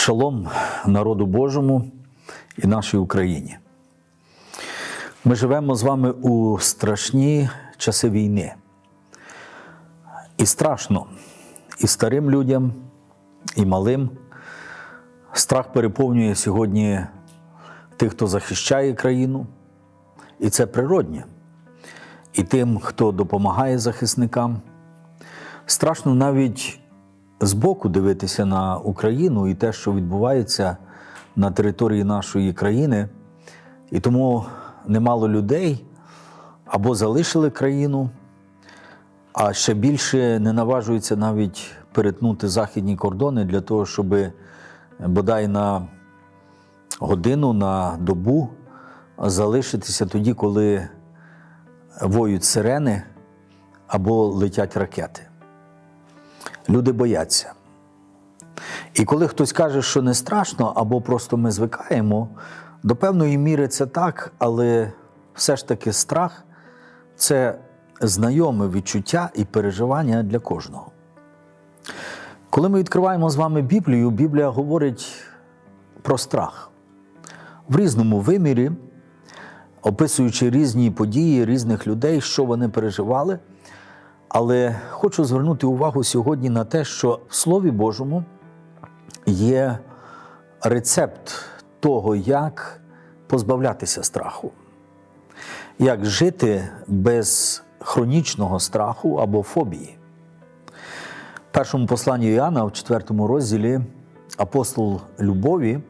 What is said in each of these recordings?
Шалом народу Божому і нашій Україні. Ми живемо з вами у страшні часи війни. І страшно і старим людям, і малим. Страх переповнює сьогодні тих, хто захищає країну, і це природнє. І тим, хто допомагає захисникам. Страшно навіть збоку дивитися на Україну і те, що відбувається на території нашої країни. І тому немало людей або залишили країну, а ще більше не наважуються навіть перетнути західні кордони для того, щоб бодай на годину, на добу залишитися тоді, коли воють сирени або летять ракети. Люди бояться. І коли хтось каже, що не страшно, або просто ми звикаємо, до певної міри це так, але все ж таки страх це знайоме відчуття і переживання для кожного. Коли ми відкриваємо з вами Біблію, Біблія говорить про страх в різному вимірі, описуючи різні події різних людей, що вони переживали. Але хочу звернути увагу сьогодні на те, що в Слові Божому є рецепт того, як позбавлятися страху, як жити без хронічного страху або фобії. В першому посланні Іоанна, в 4 розділі, апостол Любові,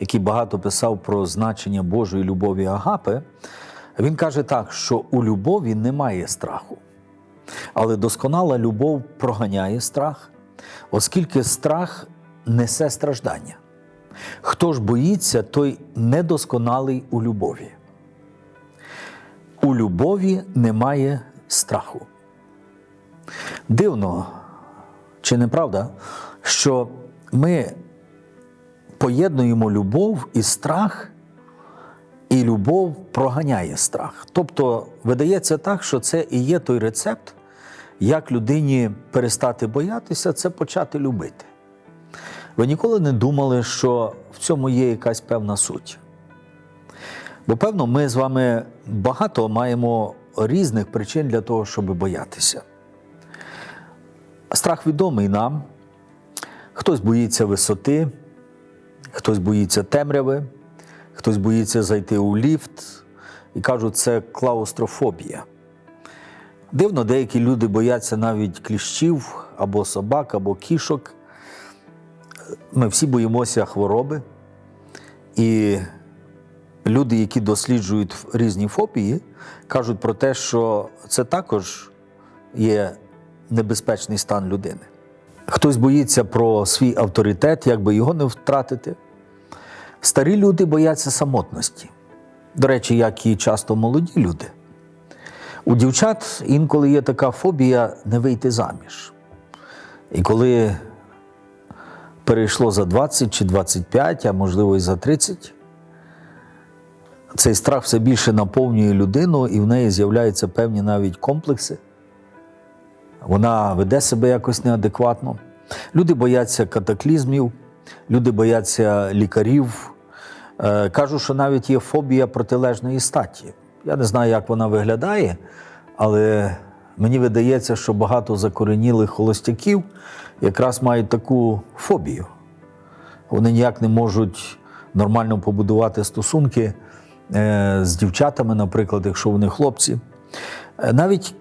який багато писав про значення Божої любові Агапи, він каже так, що у любові немає страху. Але досконала любов проганяє страх, оскільки страх несе страждання. Хто ж боїться, той недосконалий у любові. У любові немає страху. Дивно, чи не правда, що ми поєднуємо любов і страх, і любов проганяє страх. Тобто видається так, що це і є той рецепт, як людині перестати боятися, це почати любити. Ви ніколи не думали, що в цьому є якась певна суть. Бо, певно, ми з вами багато маємо різних причин для того, щоб боятися. Страх відомий нам. Хтось боїться висоти, хтось боїться темряви, хтось боїться зайти у ліфт і кажуть, це клаустрофобія. Дивно, деякі люди бояться навіть кліщів або собак, або кішок. Ми всі боїмося хвороби. І люди, які досліджують різні фобії, кажуть про те, що це також є небезпечний стан людини. Хтось боїться про свій авторитет, як би його не втратити. Старі люди бояться самотності. До речі, як і часто молоді люди. У дівчат інколи є така фобія не вийти заміж. І коли перейшло за 20 чи 25, а можливо і за 30, цей страх все більше наповнює людину, і в неї з'являються певні навіть комплекси. Вона веде себе якось неадекватно. Люди бояться катаклізмів, люди бояться лікарів. Е, Кажуть, що навіть є фобія протилежної статі. Я не знаю, як вона виглядає, але мені видається, що багато закоренілих холостяків якраз мають таку фобію. Вони ніяк не можуть нормально побудувати стосунки е, з дівчатами, наприклад, якщо вони хлопці. Е, Навіть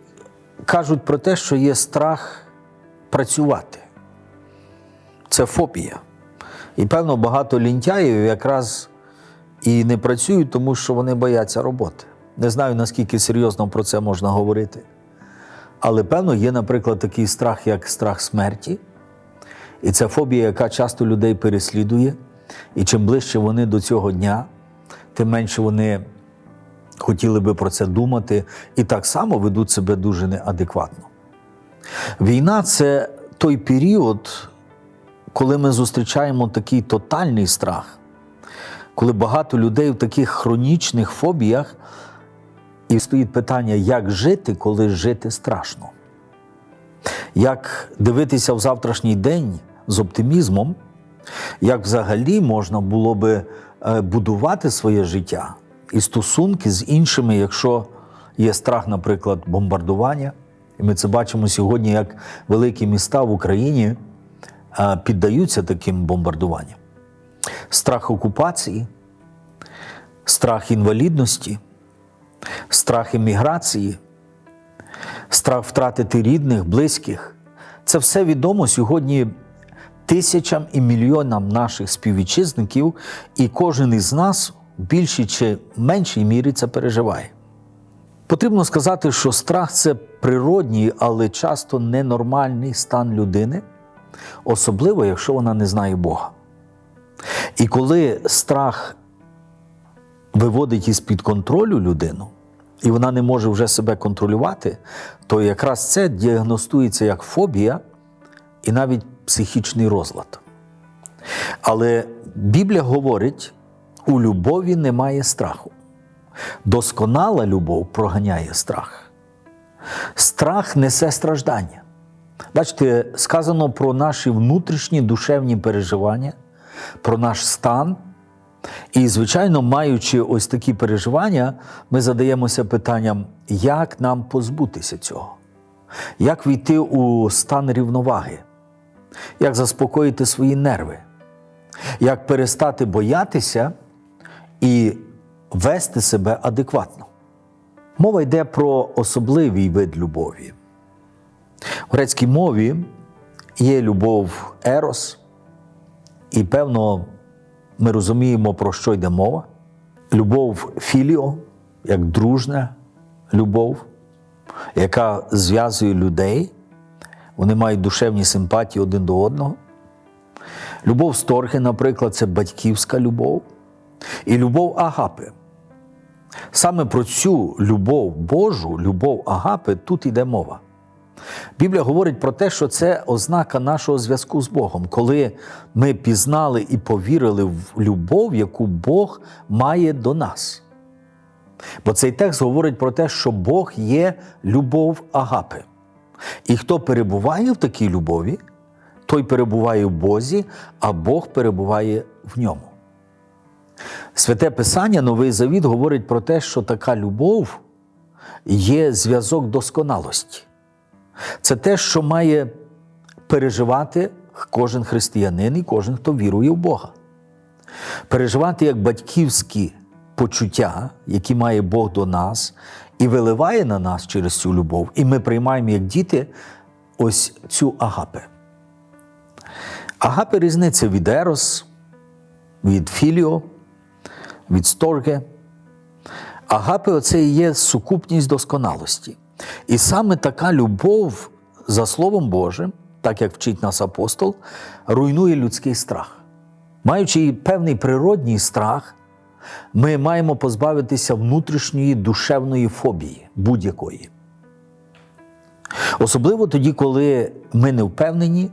кажуть про те, що є страх працювати. Це фобія. І певно, багато лінтяїв якраз і не працюють, тому що вони бояться роботи. Не знаю, наскільки серйозно про це можна говорити. Але певно, є, наприклад, такий страх, як страх смерті. І це фобія, яка часто людей переслідує. І чим ближче вони до цього дня, тим менше вони хотіли би про це думати і так само ведуть себе дуже неадекватно. Війна це той період, коли ми зустрічаємо такий тотальний страх, коли багато людей в таких хронічних фобіях, і стоїть питання, як жити, коли жити страшно. Як дивитися в завтрашній день з оптимізмом, як взагалі можна було би е, будувати своє життя і стосунки з іншими, якщо є страх, наприклад, бомбардування. І ми це бачимо сьогодні, як великі міста в Україні піддаються таким бомбардуванням. Страх окупації, страх інвалідності, страх імміграції, страх втратити рідних, близьких. Це все відомо сьогодні тисячам і мільйонам наших співвітчизників, і кожен із нас в більшій чи меншій мірі це переживає. Потрібно сказати, що страх це природній, але часто ненормальний стан людини, особливо якщо вона не знає Бога. І коли страх виводить із-під контролю людину, і вона не може вже себе контролювати, то якраз це діагностується як фобія і навіть психічний розлад. Але Біблія говорить: у любові немає страху. Досконала любов проганяє страх. Страх несе страждання. Бачите, сказано про наші внутрішні душевні переживання, про наш стан. І, звичайно, маючи ось такі переживання, ми задаємося питанням, як нам позбутися цього, як війти у стан рівноваги, як заспокоїти свої нерви, як перестати боятися і вести себе адекватно. Мова йде про особливий вид любові. В грецькій мові є любов ерос, і певно, ми розуміємо, про що йде мова. Любов філіо, як дружна любов, яка зв'язує людей. Вони мають душевні симпатії один до одного. Любов сторги, наприклад, це батьківська любов. І любов агапи. Саме про цю любов Божу, любов агапи, тут йде мова. Біблія говорить про те, що це ознака нашого зв'язку з Богом, коли ми пізнали і повірили в любов, яку Бог має до нас. Бо цей текст говорить про те, що Бог є любов агапи. І хто перебуває в такій любові, той перебуває в Бозі, а Бог перебуває в ньому. Святе Писання, Новий Завіт говорить про те, що така любов є зв'язок досконалості. Це те, що має переживати кожен християнин і кожен, хто вірує в Бога. Переживати як батьківські почуття, які має Бог до нас, і виливає на нас через цю любов, і ми приймаємо як діти ось цю агапи. Агапи різниця від ерос, від філіо, від сторге. Агапи оце і є сукупність досконалості. І саме така любов за Словом Божим, так як вчить нас апостол, руйнує людський страх. Маючи певний природній страх, ми маємо позбавитися внутрішньої душевної фобії будь-якої. Особливо тоді, коли ми не впевнені,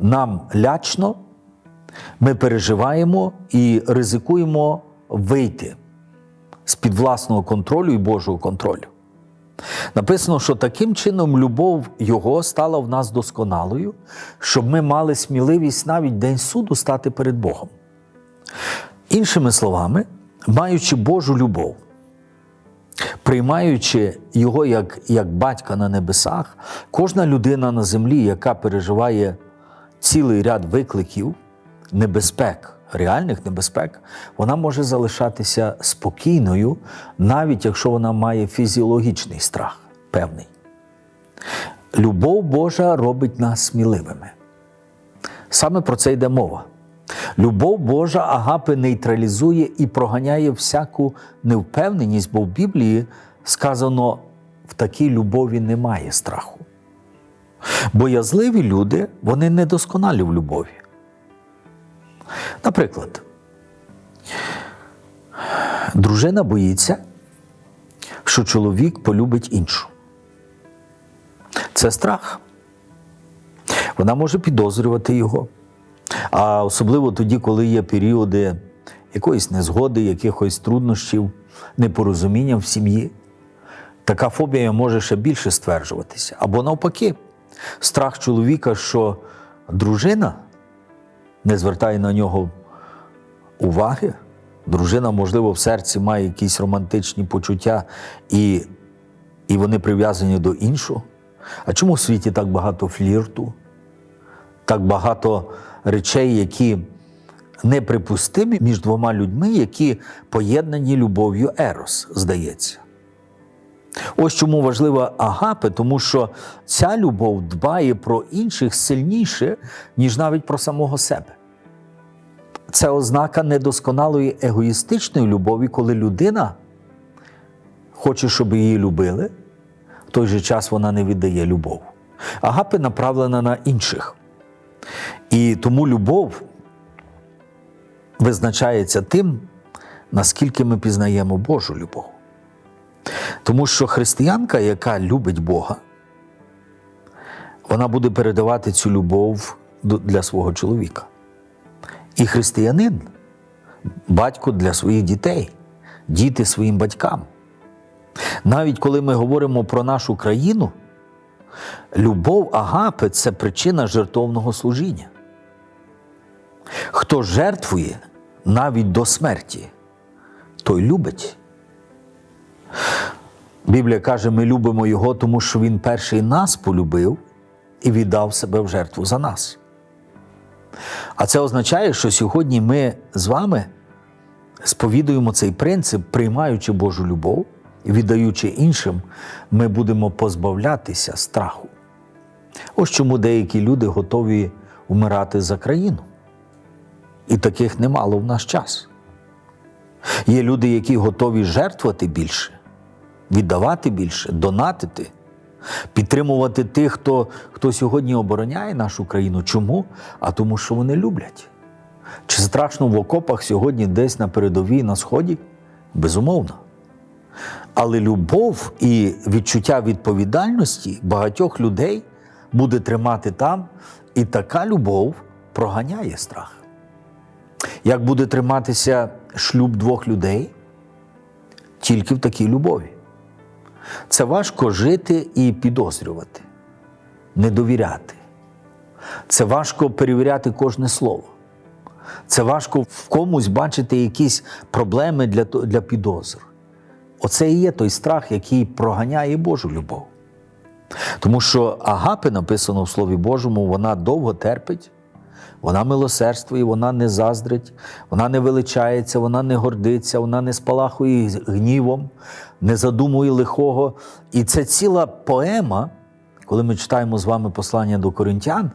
нам лячно, ми переживаємо і ризикуємо вийти з-під власного контролю і Божого контролю. Написано, що таким чином любов Його стала в нас досконалою, щоб ми мали сміливість навіть день суду стати перед Богом. Іншими словами, маючи Божу любов, приймаючи Його як, як батька на небесах, кожна людина на землі, яка переживає цілий ряд викликів, небезпек, реальних небезпек, вона може залишатися спокійною, навіть якщо вона має фізіологічний страх певний. Любов Божа робить нас сміливими. Саме про це йде мова. Любов Божа агапи нейтралізує і проганяє всяку невпевненість, бо в Біблії сказано, в такій любові немає страху. Боязливі люди, вони недосконалі в любові. Наприклад, дружина боїться, що чоловік полюбить іншу. Це страх. Вона може підозрювати його. А особливо тоді, коли є періоди якоїсь незгоди, якихось труднощів, непорозуміння в сім'ї. Така фобія може ще більше стверджуватися. Або навпаки, страх чоловіка, що дружина не звертає на нього уваги. Дружина, можливо, в серці має якісь романтичні почуття, і, і вони прив'язані до іншого. А чому в світі так багато флірту, так багато речей, які неприпустимі між двома людьми, які поєднані любов'ю Ерос, здається. Ось чому важлива агапе, тому що ця любов дбає про інших сильніше, ніж навіть про самого себе. Це ознака недосконалої егоїстичної любові, коли людина хоче, щоб її любили, в той же час вона не віддає любов. Агапи направлена на інших. І тому любов визначається тим, наскільки ми пізнаємо Божу любов. Тому що християнка, яка любить Бога, вона буде передавати цю любов для свого чоловіка. І християнин батько для своїх дітей, діти своїм батькам. Навіть коли ми говоримо про нашу країну, любов Агапи це причина жертовного служіння. Хто жертвує навіть до смерті, той любить. Біблія каже, ми любимо Його, тому що Він перший нас полюбив і віддав себе в жертву за нас. А це означає, що сьогодні ми з вами сповідуємо цей принцип, приймаючи Божу любов і віддаючи іншим, ми будемо позбавлятися страху. Ось чому деякі люди готові вмирати за країну. І таких немало в наш час. Є люди, які готові жертвувати більше, віддавати більше, донатити, підтримувати тих, хто, хто сьогодні обороняє нашу країну. Чому? А тому, що вони люблять. Чи страшно в окопах сьогодні десь на передовій на сході? Безумовно. Але любов і відчуття відповідальності багатьох людей буде тримати там, і така любов проганяє страх. Як буде триматися шлюб двох людей? Тільки в такій любові. Це важко жити і підозрювати, не довіряти. Це важко перевіряти кожне слово. Це важко в комусь бачити якісь проблеми для, для підозр. Оце і є той страх, який проганяє Божу любов. Тому що агапи, написано в Слові Божому, вона довго терпить, вона милосердствує, вона не заздрить, вона не величається, вона не гордиться, вона не спалахує гнівом, не задумує лихого. І це ціла поема, коли ми читаємо з вами послання до коринтян,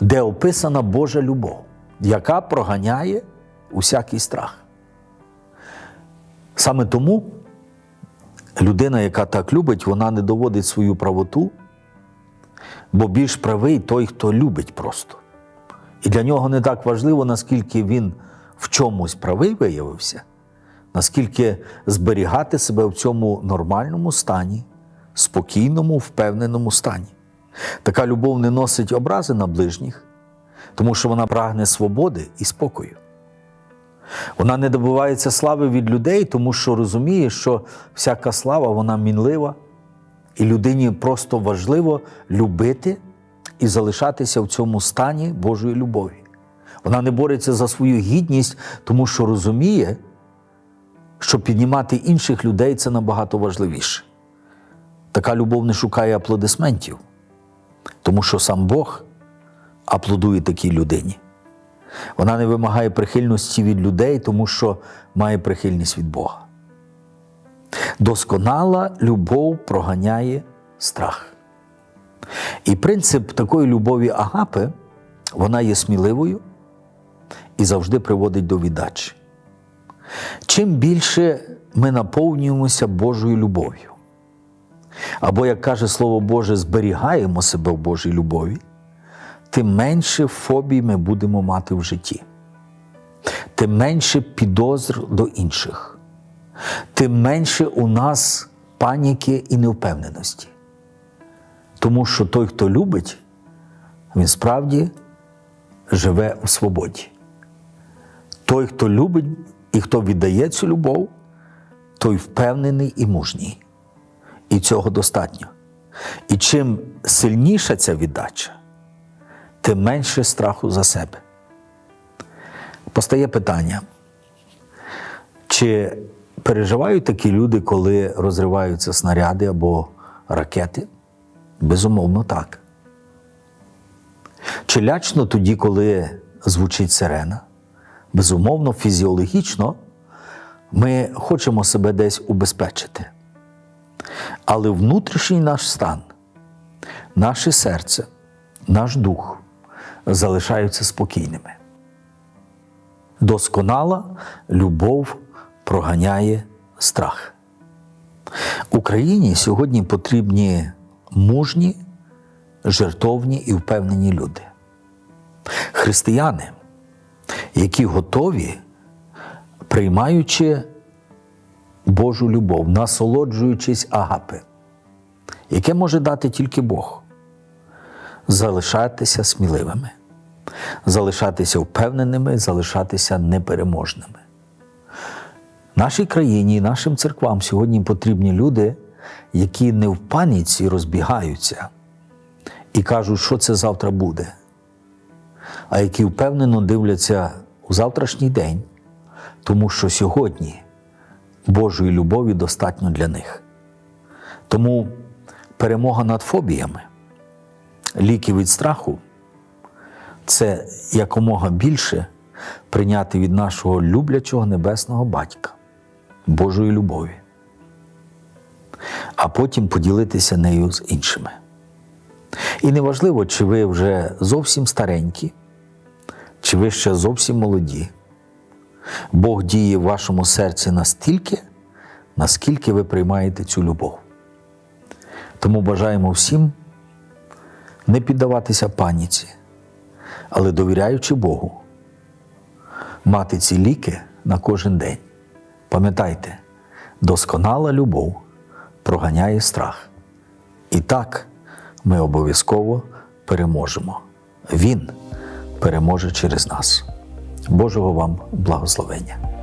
де описана Божа любов, яка проганяє усякий страх. Саме тому людина, яка так любить, вона не доводить свою правоту, бо більш правий той, хто любить просто. І для нього не так важливо, наскільки він в чомусь правий виявився, наскільки зберігати себе в цьому нормальному стані, спокійному, впевненому стані. Така любов не носить образи на ближніх, тому що вона прагне свободи і спокою. Вона не добивається слави від людей, тому що розуміє, що всяка слава вона мінлива, і людині просто важливо любити і залишатися в цьому стані Божої любові. Вона не бореться за свою гідність, тому що розуміє, що піднімати інших людей це набагато важливіше. Така любов не шукає аплодисментів, тому що сам Бог аплодує такій людині. Вона не вимагає прихильності від людей, тому що має прихильність від Бога. Досконала любов проганяє страх. І принцип такої любові агапи, вона є сміливою і завжди приводить до віддачі. Чим більше ми наповнюємося Божою любов'ю, або, як каже Слово Боже, зберігаємо себе в Божій любові, тим менше фобій ми будемо мати в житті, тим менше підозр до інших, тим менше у нас паніки і невпевненості. Тому що той, хто любить, він справді живе у свободі. Той, хто любить і хто віддає цю любов, той впевнений і мужній. І цього достатньо. І чим сильніша ця віддача, тим менше страху за себе. Постає питання, чи переживають такі люди, коли розриваються снаряди або ракети? Безумовно, так. Чи лячно тоді, коли звучить сирена? Безумовно, фізіологічно ми хочемо себе десь убезпечити. Але внутрішній наш стан, наше серце, наш дух залишаються спокійними. Досконала любов проганяє страх. Україні сьогодні потрібні мужні, жертовні і впевнені люди. Християни, які готові, приймаючи Божу любов, насолоджуючись агапи, яке може дати тільки Бог, залишатися сміливими, залишатися впевненими, залишатися непереможними. Нашій країні і нашим церквам сьогодні потрібні люди, які не в паніці розбігаються. І кажуть, що це завтра буде, а які впевнено дивляться у завтрашній день, тому що сьогодні Божої любові достатньо для них. Тому перемога над фобіями, ліки від страху це якомога більше прийняти від нашого люблячого небесного батька, Божої любові, а потім поділитися нею з іншими. І неважливо, чи ви вже зовсім старенькі, чи ви ще зовсім молоді. Бог діє в вашому серці настільки, наскільки ви приймаєте цю любов. Тому бажаємо всім не піддаватися паніці, але довіряючи Богу, мати ці ліки на кожен день. Пам'ятайте, досконала любов проганяє страх. І так ми обов'язково переможемо. Він переможе через нас. Божого вам благословення!